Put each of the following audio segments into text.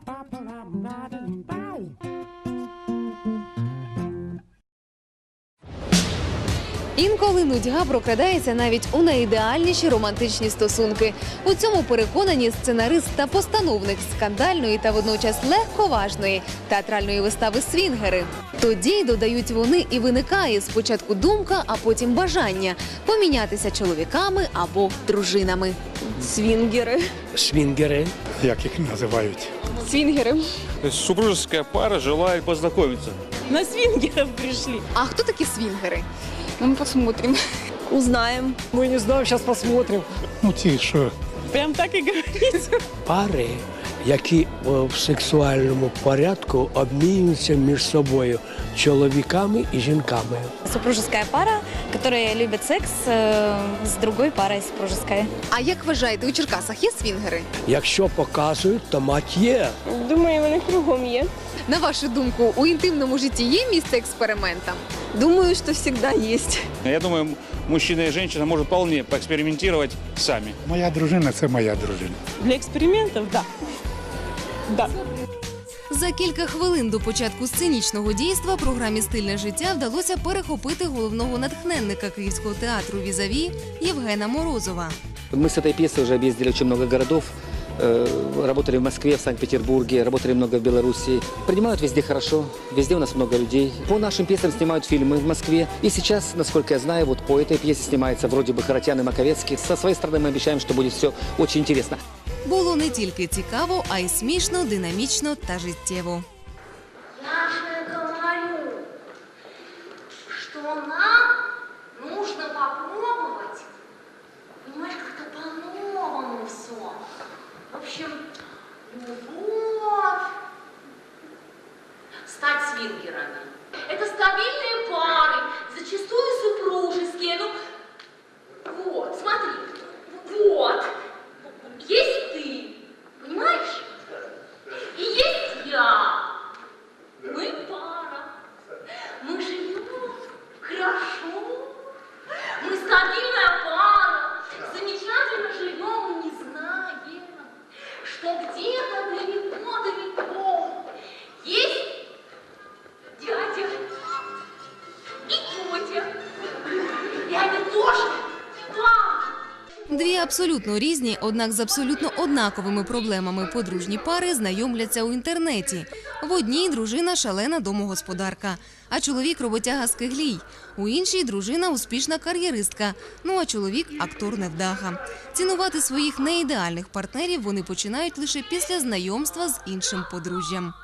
ba ba Інколи нудьга прокрадається навіть у найідеальніші романтичні стосунки. У цьому переконані сценарист та постановник скандальної та водночас легковажної театральної вистави Свінгери. Тоді додають вони і виникає спочатку думка, а потім бажання помінятися чоловіками або дружинами. Свінгери. свінгери. як їх називають. Свінгери. Супружеская пара желает познакомиться. На свингеров пришли. А хто такі свінгери? Ну, мы посмотрим. Узнаем. Ми не знаємо, сейчас посмотрим. Ну ті, що Прям так и говорите. Пари, які е, в сексуальному порядку обмінюються між собою чоловіками і жінками. Супружеская пара, которая любит секс э, с другой парой супружеской. А як вважаєте, у Черкасах є свінгери? Якщо показують, то мать є. Думаю, вони кругом є. На вашу думку, у інтимному житті є місце експериментам? Думаю, что всегда есть. Я думаю, мужчина и женщина может вполне поэкспериментировать сами. моя дружина це моя дружина. Для экспериментов, да. Да. За кілька хвилин до початку сценічного дійства програмі Стильне життя вдалося перехопити головного натхненника Київського театру Візаві Євгена Морозова. Мы с этой пьесой уже объездили очень много городов. Э, Работали в Москве, в Санкт-Петербурге, работали много в Беларуси. Принимают везде хорошо, везде у нас много людей. По нашим пьесам снимают фильмы в Москве. И сейчас, насколько я знаю, вот по этой пьесе снимается вроде бы Харатьян и Маковецкий. Со своей стороны мы обещаем, что будет все очень интересно. Було не тільки цікаво, а й смішно, динамічно та життєво. Я же говорю, что нам нужно попробовать, понимаешь, как-то по-новому все. В общем, любовь, стать свингерами. Это стабильные что где-то абсолютно різні, однак з абсолютно однаковими проблемами подружні пари знайомляться у інтернеті. В одній дружина шалена домогосподарка, а чоловік роботяга Скиглій. У іншій дружина успішна кар'єристка. Ну а чоловік актор невдаха. Цінувати своїх неідеальних партнерів вони починають лише після знайомства з іншим подружжям.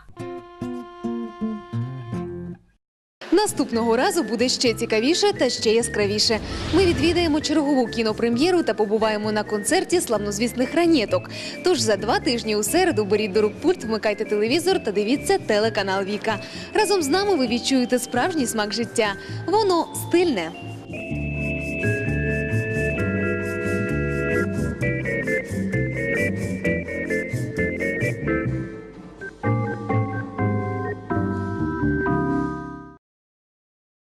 Наступного разу буде ще цікавіше та ще яскравіше. Ми відвідаємо чергову кінопрем'єру та побуваємо на концерті славнозвісних ранєток. Тож за два тижні у середу беріть до рук пульт, вмикайте телевізор та дивіться телеканал Віка. Разом з нами ви відчуєте справжній смак життя. Воно стильне.